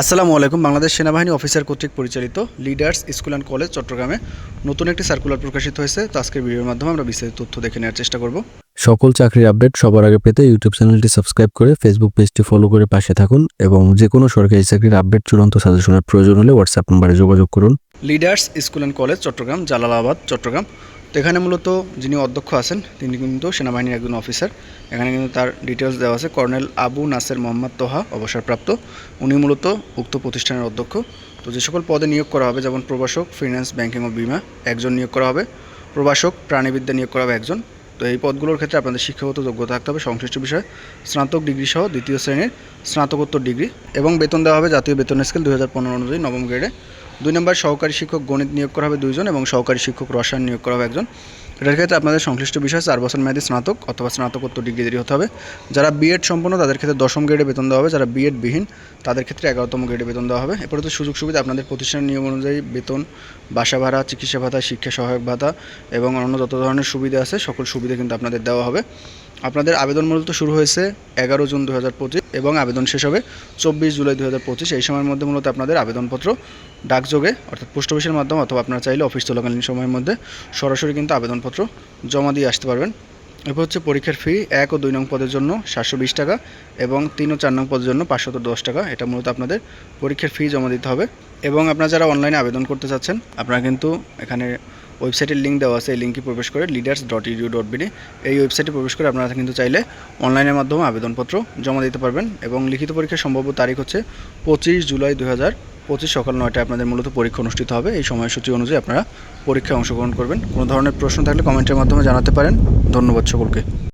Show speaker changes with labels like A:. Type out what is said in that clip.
A: আসসালামু আলাইকুম। বাংলাদেশ সেনাবাহিনী অফিসার কর্তৃক পরিচালিত লিডার্স স্কুল অ্যান্ড কলেজ চট্টগ্রামে নতুন একটি সার্কুলার প্রকাশিত হয়েছে। তো আজকের ভিডিওর মাধ্যমে আমরা বিস্তারিত তথ্য দেখে নেওয়ার চেষ্টা করব।
B: সকল চাকরির আপডেট সবার আগে পেতে ইউটিউব চ্যানেলটি সাবস্ক্রাইব করে ফেসবুক পেজটি ফলো করে পাশে থাকুন এবং যে কোনো সরকারি চাকরির আপডেট চূড়ান্ত সাজেশনের প্রয়োজন হলে হোয়াটসঅ্যাপ নম্বরে যোগাযোগ করুন।
A: Leaders school and college Chattogram Jalalabad Chattogram. তো এখানে মূলত যিনি অধ্যক্ষ আছেন, তিনি কিন্তু সেনাবাহিনীর একজন অফিসার এখানে কিন্তু তার ডিটেলস দেওয়া আছে। কর্নেল আবু নাসের মোহাম্মদ তোহা, অবসরপ্রাপ্ত। উনি মূলত উক্ত প্রতিষ্ঠানের অধ্যক্ষ। তো যে সকল পদে নিয়োগ করা হবে, যেমন প্রবাসক ফিনান্স ব্যাংকিং ও বিমা, একজন নিয়োগ করা হবে। প্রবাসক প্রাণীবিদ্যা নিয়োগ করা হবে একজন। তো এই পদগুলোর ক্ষেত্রে আপনাদের শিক্ষাগত যোগ্যতা থাকতে হবে, সংশ্লিষ্ট বিষয়ে। স্নাতক ডিগ্রি সহ দ্বিতীয় শ্রেণির স্নাতকোত্তর ডিগ্রি। এবং বেতন দেওয়া হবে জাতীয় বেতন স্কেল দুই হাজার পনেরো অনুযায়ী নবম গ্রেডে দুই নম্বর সহকারী শিক্ষক গণিত নিয়োগ করা হবে দুইজন এবং সহকারী শিক্ষক রসায়ন নিয়োগ করা হবে একজন। এটার ক্ষেত্রে আপনাদের সংশ্লিষ্ট বিষয় চার বছর মেয়াদী স্নাতক অথবা স্নাতকোত্তর ডিগ্রি দেরি হতে হবে। যারা বিএড সম্পন্ন, তাদের ক্ষেত্রে দশম গ্রেডে বেতন দেওয়া হবে। যারা বিএড বিহীন, তাদের ক্ষেত্রে এগারোতম গ্রেডে বেতন দেওয়া হবে। এরপরে তো সুযোগ সুবিধা, আপনাদের প্রতিষ্ঠানের নিয়ম অনুযায়ী বেতন, বাসা ভাড়া, চিকিৎসা ভাতা, শিক্ষা সহায়ক ভাতা এবং অন্য যত ধরনের সুবিধা আছে, সকল সুবিধা কিন্তু আপনাদের দেওয়া হবে। আপনাদের আবেদন মূলত শুরু হয়েছে এগারো জুন দু হাজার পঁচিশ এবং আবেদন শেষ হবে চব্বিশ জুলাই দু হাজার পঁচিশ। এই সময়ের মধ্যে মূলত আপনাদের আবেদনপত্র ডাকযোগে, অর্থাৎ পোস্ট অফিসের মাধ্যমে অথবা আপনারা চাইলে অফিস চলাকালীন সময়ের মধ্যে সরাসরি কিন্তু আবেদনপত্র জমা দিয়ে আসতে পারবেন। এরপর হচ্ছে পরীক্ষার ফি এক ও দুই নং পদের জন্য সাতশো বিশ টাকা এবং তিন ও চার নং পদের জন্য পাঁচশত দশ টাকা। এটা মূলত আপনাদের পরীক্ষার ফি জমা দিতে হবে। এবং আপনারা যারা অনলাইনে আবেদন করতে চাচ্ছেন, আপনারা কিন্তু এখানে ওয়েবসাইটের লিঙ্ক দেওয়া আছে, এই লিঙ্কে প্রবেশ করে leaders dot edu dot BD এই ওয়েবসাইটে প্রবেশ করে আপনারা কিন্তু চাইলে অনলাইনের মাধ্যমে আবেদনপত্র জমা দিতে পারবেন এবং লিখিত পরীক্ষার সম্ভাব্য তারিখ হচ্ছে পঁচিশ জুলাই দু পঁচিশ সকাল নয়টায় আপনাদের মূলত পরীক্ষা অনুষ্ঠিত হবে। এই সময়সূচি অনুযায়ী আপনারা পরীক্ষায় অংশগ্রহণ করবেন। কোনো ধরনের প্রশ্ন থাকলে কমেন্টের মাধ্যমে জানাতে পারেন। ধন্যবাদ সকলকে।